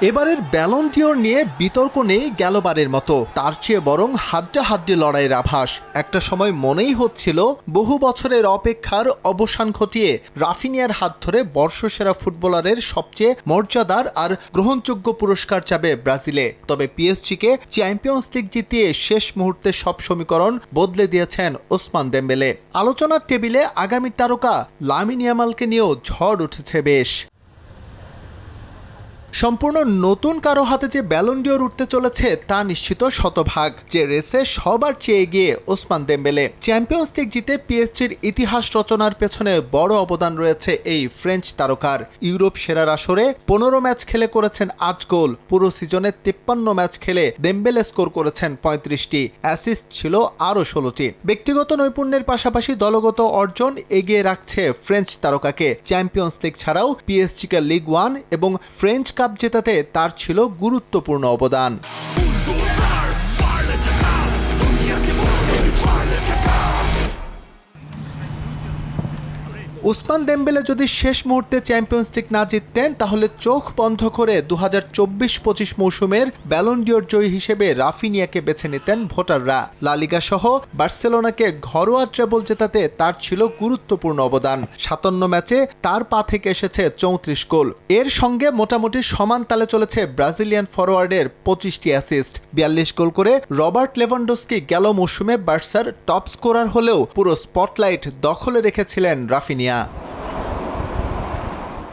এবারের ব্যালন্টিওর নিয়ে বিতর্ক নেই গেলবারের মতো। তার চেয়ে বরং হাড্ডা হাড্ডি লড়াইয়ের আভাস। একটা সময় মনেই হচ্ছিল বহু বছরের অপেক্ষার অবসান ঘটিয়ে রাফিনিয়ার হাত ধরে বর্ষসেরা ফুটবলারের সবচেয়ে মর্যাদার আর গ্রহণযোগ্য পুরস্কার যাবে ব্রাজিলে। তবে পিএসজিকে চ্যাম্পিয়ন্স লিগ জিতিয়ে শেষ মুহূর্তে সব সমীকরণ বদলে দিয়েছেন ওসমান দেম্বেলে। আলোচনার টেবিলে আগামী তারকা লামিন ইয়ামালকে নিয়েও ঝড় উঠেছে বেশ। সম্পূর্ণ নতুন কারও হাতে যে ব্যালন্ডিওর উঠতে চলেছে, তা নিশ্চিত শতভাগ। যে রেসে সবার চেয়ে এগিয়ে ওসমান দেম্বেলে। চ্যাম্পিয়ন্স লিগ জিতে পিএসজির ইতিহাস রচনার পেছনে বড় অবদান রয়েছে এই ফ্রেঞ্চ তারকার। ইউরোপ সেরার আসরে পনেরো ম্যাচ খেলে করেছেন আট গোল। পুরো সিজনে তিপ্পান্ন ম্যাচ খেলে দেম্বেলে স্কোর করেছেন পঁয়ত্রিশটি। অ্যাসিস্ট ছিল আরও ষোলোটি। ব্যক্তিগত নৈপুণ্যের পাশাপাশি দলগত অর্জন এগিয়ে রাখছে ফ্রেঞ্চ তারকাকে। চ্যাম্পিয়ন্স লিগ ছাড়াও পিএসজিকে লিগ ওয়ান এবং ফ্রেঞ্চ কাপ জেতাতে তার ছিল গুরুত্বপূর্ণ অবদান। উসমান দেম্বেলে যদি শেষ মুহূর্তে চ্যাম্পিয়ন্স লিগ না জিততেন, তাহলে চোখ বন্ধ করে দু হাজার চব্বিশ পঁচিশ মৌসুমের ব্যালন্ডিওর জয়ী হিসেবে রাফিনিয়াকে বেছে নিতেন ভোটাররা। লালিগা সহ বার্সেলোনাকে ঘরোয়া ট্রেবল জেতাতে তার ছিল গুরুত্বপূর্ণ অবদান। সাতান্ন ম্যাচে তার পা থেকে এসেছে চৌত্রিশ গোল। এর সঙ্গে মোটামুটি সমান তালে চলেছে ব্রাজিলিয়ান ফরওয়ার্ডের পঁচিশটি অ্যাসিস্ট বিয়াল্লিশ গোল করে রবার্ট লেভানডোস্কি গেল মৌসুমে বার্সার টপ স্কোরার হলেও পুরো স্পটলাইট দখলে রেখেছিলেন রাফিনিয়া। España.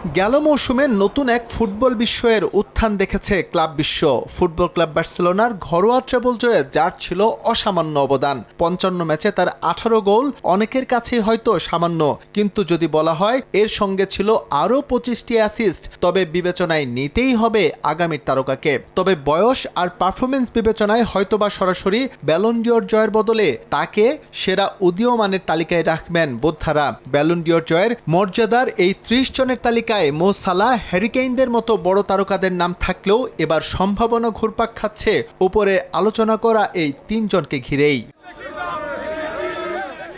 গেল মৌসুমে নতুন এক ফুটবল বিশ্বের উত্থান দেখেছে ক্লাব বিশ্ব। ফুটবল ক্লাব বার্সেলোনার ঘরোয়া ট্রেবল জয়ে যার ছিল অসামান্য অবদান। পঞ্চান্ন ম্যাচে তার আঠারো গোল, অনেকের কাছেই হয়তো সামান্য। কিন্তু যদি বলা হয়, এর সঙ্গে ছিল আরও পঁচিশটি অ্যাসিস্ট তবে বিবেচনায় নিতেই হবে আগামীর তারকাকে। তবে বয়স আর পারফরমেন্স বিবেচনায় হয়তোবা সরাসরি ব্যালন্ডিওর জয়ের বদলে তাকে সেরা উদীয়মানের তালিকায় রাখবেন বোদ্ধারা। ব্যালন্ডিওর জয়ের মর্যাদার এই ত্রিশ জনের তালিকায় মো সালা হ্যারিকেইনদের মতো বড় তারকাদের নাম থাকলেও এবার সম্ভাবনা ঘুরপাক খাচ্ছে। উপরে আলোচনা করা এই তিনজনকে ঘিরেই।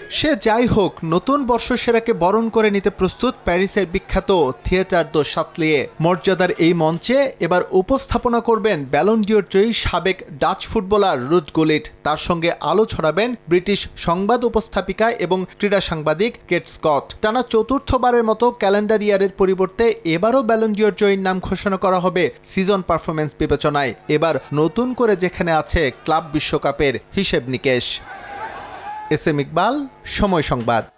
সে যাই হোক, নতুন বর্ষসেরাকে বরণ করে নিতে প্রস্তুত প্যারিসের বিখ্যাত থিয়েটার দো সাতলিয়ে। মর্যাদার এই মঞ্চে এবার উপস্থাপনা করবেন ব্যালন্ডিওর জয়ী সাবেক ডাচ ফুটবলার রুজ গুলিট। তার সঙ্গে আলো ছড়াবেন ব্রিটিশ সংবাদ উপস্থাপিকা এবং ক্রীড়া সাংবাদিক কেট স্কট। টানা চতুর্থবারের মতো ক্যালেন্ডার ইয়ারের পরিবর্তে এবারও ব্যালন্ডিওর জয়ীর নাম ঘোষণা করা হবে সিজন পারফরমেন্স বিবেচনায়। এবার নতুন করে যেখানে আছে ক্লাব বিশ্বকাপের হিসেব নিকেশ। এস এম ইকবাল সময় সংবাদ।